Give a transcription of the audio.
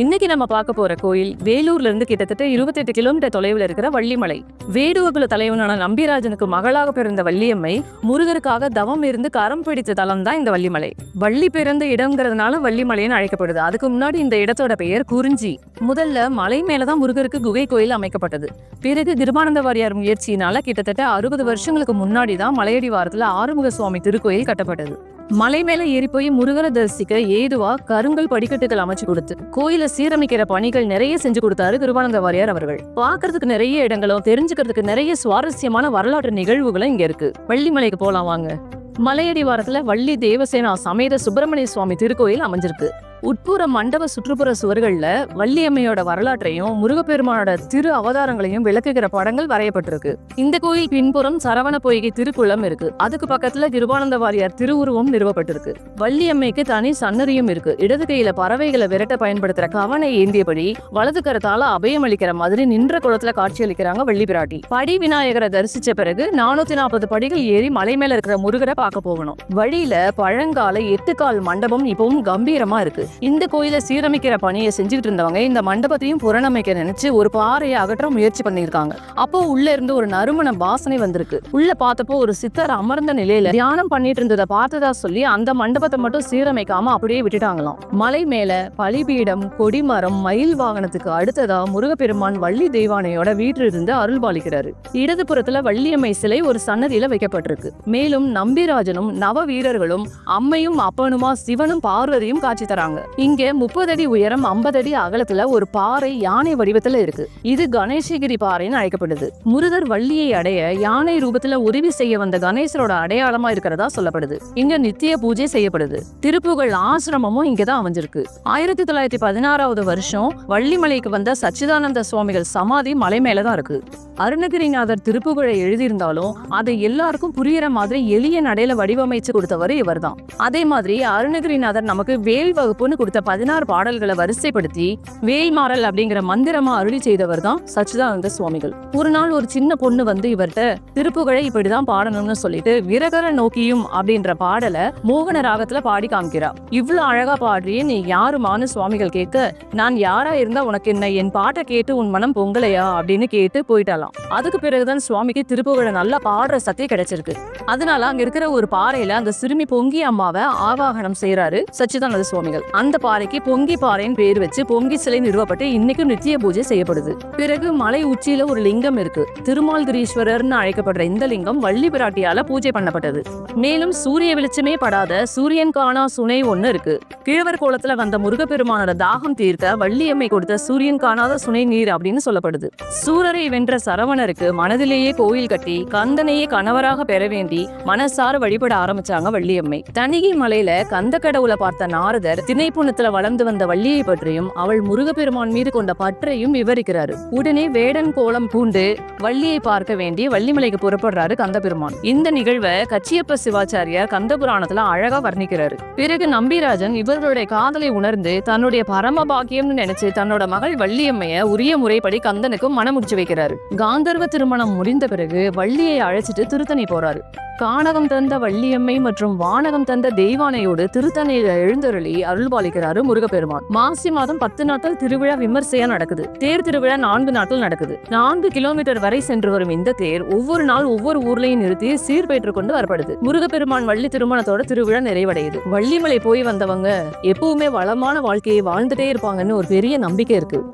இன்னைக்கு நம்ம பார்க்க போற கோயில் வேலூர்ல இருந்து கிட்டத்தட்ட இருபத்தெட்டு கிலோமீட்டர் தொலைவில் இருக்கிற வள்ளிமலை. வேடுவகுல தலைவனான நம்பிராஜனுக்கு மகளாக பிறந்த வள்ளியம்மை முருகருக்காக தவம் இருந்து கரம் பிடித்த தலம் தான் இந்த வள்ளிமலை. வள்ளி பிறந்த இடம்ங்கிறதுனால வள்ளிமலைன்னு அழைக்கப்படுது. அதுக்கு முன்னாடி இந்த இடத்தோட பெயர் குறிஞ்சி. முதல்ல மலை மேலதான் முருகருக்கு குகை கோயில் அமைக்கப்பட்டது. பிறகு கிருபானந்த வாரியார் முயற்சியினால கிட்டத்தட்ட அறுபது வருஷங்களுக்கு முன்னாடி தான் மலையடி வாரத்துல ஆறுமுக சுவாமி திருக்கோயில் கட்டப்பட்டது. மலை மேல ஏறி போய் முருகரை தரிசிக்க ஏதுவா கருங்கல் படிக்கட்டுகள் அமைச்சு கொடுத்து கோயில சீரமைக்கிற பணிகள் நிறைய செஞ்சு கொடுத்தாரு கிருபானந்த வாரியார் அவர்கள். பார்க்கறதுக்கு நிறைய இடங்களும் தெரிஞ்சுக்கிறதுக்கு நிறைய சுவாரஸ்யமான வரலாற்று நிகழ்வுகளும் இங்க இருக்கு. வள்ளிமலைக்கு போலாம் வாங்க. மலையடி வாரத்துல வள்ளி தேவசேனா சமேத சுப்பிரமணிய சுவாமி திருக்கோயில் அமைஞ்சிருக்கு. உட்புற மண்டப சுற்றுப்புற சுவர்கள்ல வள்ளியம்மையோட வரலாற்றையும் முருகப்பெருமானோட திரு அவதாரங்களையும் விளக்குகிற படங்கள் வரையப்பட்டிருக்கு. இந்த கோயில் பின்புறம் சரவண பொய்கை திருக்குளம் இருக்கு. அதுக்கு பக்கத்துல கிருபானந்த வாரியார் திருவுருவம் நிறுவப்பட்டிருக்கு. வள்ளியம்மைக்கு தனி சன்னதியும் இருக்கு. இடது கையில பறவைகளை விரட்ட பயன்படுத்துற கவனை ஏந்தியபடி வலது கரத்தால அபயம் அளிக்கிற மாதிரி நின்ற குளத்துல காட்சி அளிக்கிறாங்க வள்ளி பிராட்டி. படி விநாயகரை தரிசிச்ச பிறகு நானூத்தி நாற்பது படிகள் ஏறி மலை மேல இருக்கிற முருகரை பார்க்க போகணும். வழியில பழங்கால எட்டுக்கால் மண்டபம் இப்பவும் கம்பீரமா இருக்கு. இந்த கோயிலை சீரமைக்கிற பணியை செஞ்சுட்டு இருந்தவங்க இந்த மண்டபத்தையும் புறணமைக்க நினைச்சு ஒரு பாறையை அகற்ற முயற்சி பண்ணியிருக்காங்க. அப்போ உள்ள இருந்து ஒரு நறுமண வாசனை வந்திருக்கு. உள்ள பார்த்தப்போ ஒரு சித்தர் அமர்ந்த நிலையில தியானம் பண்ணிட்டு இருந்ததை பார்த்ததா சொல்லி அந்த மண்டபத்தை மட்டும் சீரமைக்காம அப்படியே விட்டுட்டாங்களாம். மலை மேல பலிபீடம் கொடிமரம் மயில் வாகனத்துக்கு அடுத்ததா முருகப்பெருமான் வள்ளி தெய்வானையோட வீட்டிலிருந்து அருள் பாலிக்கிறாரு இடதுபுறத்துல வள்ளியம்மை சிலை ஒரு சன்னதியில வைக்கப்பட்டிருக்கு. மேலும் நம்பிராஜனும் நவ வீரர்களும் அம்மையும் அப்பனுமா சிவனும் பார்வதியும் காட்சி தராங்க. இங்க முப்பது அடி உயரம் ஐம்பது அடி அகலத்துல ஒரு பாறை யானை வடிவத்துல இருக்கு. இது கணேசகிரி பாறைன்னு அழைக்கப்படுது. முருகர் வள்ளியை அடைய யானை ரூபத்துல உதவி செய்ய வந்த கணேசரோட அடையாளமா இருக்கிறதா சொல்லப்படுது. இங்க நித்திய பூஜை செய்யப்படுது. திருப்புகழ் ஆசிரமமும் இங்கதான் அமைஞ்சிருக்கு. ஆயிரத்தி தொள்ளாயிரத்தி பதினாறாவது வருஷம் வள்ளிமலைக்கு வந்த சச்சிதானந்த சுவாமிகள் சமாதி மலை மேலதான் இருக்கு. அருணகிரிநாதர் திருப்புகழை எழுதியிருந்தாலும் அதை எல்லாருக்கும் புரியுற மாதிரி எளிய நடையில வடிவமைச்சு கொடுத்தவர் இவர் தான் அதே மாதிரி அருணகிரிநாதர் நமக்கு வேல் வகுப்பு வகுப்புன்னு கொடுத்த பதினாறு பாடல்களை வரிசைப்படுத்தி வேல்மாறல் அப்படிங்கிற மந்திரமா அருளி செய்தவர் தான் சச்சிதானந்த சுவாமிகள். ஒரு நாள் ஒரு சின்ன பொண்ணு வந்து இவர்கிட்ட திருப்புகழை இப்படிதான் பாடணும்னு சொல்லிட்டு விரகர நோக்கியும் அப்படின்ற பாடலை மோகன ராகத்துல பாடி காமிக்கிறா. இவ்வளவு அழகா பாடுறியே நீ யாருமானு சுவாமிகள் கேட்க நான் யாரா இருந்தா உனக்கு என்ன என் பாட்டை கேட்டு உன் மனம் பொங்கலையா? அப்படின்னு கேட்டு போயிட்டாலாம் அதுக்கு பிறகுதான் சுவாமிக்கு திருப்புகழை நல்லா பாடுற சத்தியம் கிடைச்சிருக்கு. அதனால அங்க இருக்கிற ஒரு பாறையில அந்த சிறுமி பொங்கி அம்மாவை ஆவாகனம் செய்யறாரு சச்சிதானந்த சுவாமிகள். அந்த பாறைக்கு பொங்கி பாறைன்னு பேர் வச்சு பொங்கி சிலை நிறுவப்பட்டு இன்னைக்கும் நித்திய பூஜை செய்யப்படுது. பிறகு மலை உச்சியில ஒரு லிங்கம் இருக்கு. திருமால்கிரீஸ்வரர்னு அழைக்கப்படுற இந்த லிங்கம் வள்ளி பிராட்டியால பூஜை பண்ணப்பட்டது. மேலும் சூரிய வெளிச்சமே படாத சூரியன் காணா சுனை ஒன்னு இருக்கு. கிழவர் கோலத்துல வந்த முருகப்பெருமானோட தாகம் தீர்க்க வள்ளியம்மை கொடுத்த சூரியன் காணாத சுனை நீர் அப்படின்னு சொல்லப்படுது. சூரரை வென்ற சரவணருக்கு மனதிலேயே கோயில் கட்டி கந்தனையே கணவராக பெற வேண்டி மனசார வழிபட ஆரம்பிச்சாங்க வள்ளியம்மை தணிகை மலையில கந்த கடவுளை பார்த்த நாரதர் திணைப்புணத்துல வளர்ந்து வந்த வள்ளியை பற்றியும் அவள் முருகப்பெருமான் மீது கொண்ட பற்றையும் விவரிக்கிறாரு. உடனே வேடன் கோலம் பூண்டு வள்ளியை பார்க்க வேண்டி வள்ளிமலைக்கு புறப்படுறாரு கந்தபெருமான். இந்த நிகழ்வை கச்சியப்ப சிவாச்சாரியார் கந்த புராணத்துல அழகா வர்ணிக்கிறாரு. பிறகு நம்பிராஜன் இவர்களுடைய காதலை உணர்ந்து தன்னுடைய பரம பாக்கியம்னு நினைச்சு தன்னோட மகள் வள்ளியம்மைய உரிய முறைப்படி கந்தனுக்கு மனமுடிச்சு வைக்கிறாரு. காந்தர்வ திருமணம் முடிந்த பிறகு வள்ளியை அழைச்சிட்டு திருத்தணி போறாரு. கானகம் தந்த வள்ளியம்மை மற்றும் வானகம் தந்த தெய்வானையோடு திருத்தணியில எழுந்தருளி அருள் அருள்பாலிக்கிறாரு முருகப்பெருமான். மாசி மாதம் பத்து நாட்கள் திருவிழா விமர்சையா நடக்குது. தேர் திருவிழா நான்கு நாட்கள் நடக்குது. நான்கு கிலோமீட்டர் வரை சென்று வரும் இந்த தேர் ஒவ்வொரு நாள் ஒவ்வொரு ஊர்லயும் நிறுத்தி சீர்பெற்று கொண்டு வரப்படுது. முருகப்பெருமான் வள்ளி திருமணத்தோட திருவிழா நிறைவடையுது. வள்ளிமலை போய் வந்தவங்க எப்பவுமே வளமான வாழ்க்கையை வாழ்ந்துட்டே இருப்பாங்கன்னு ஒரு பெரிய நம்பிக்கை இருக்கு.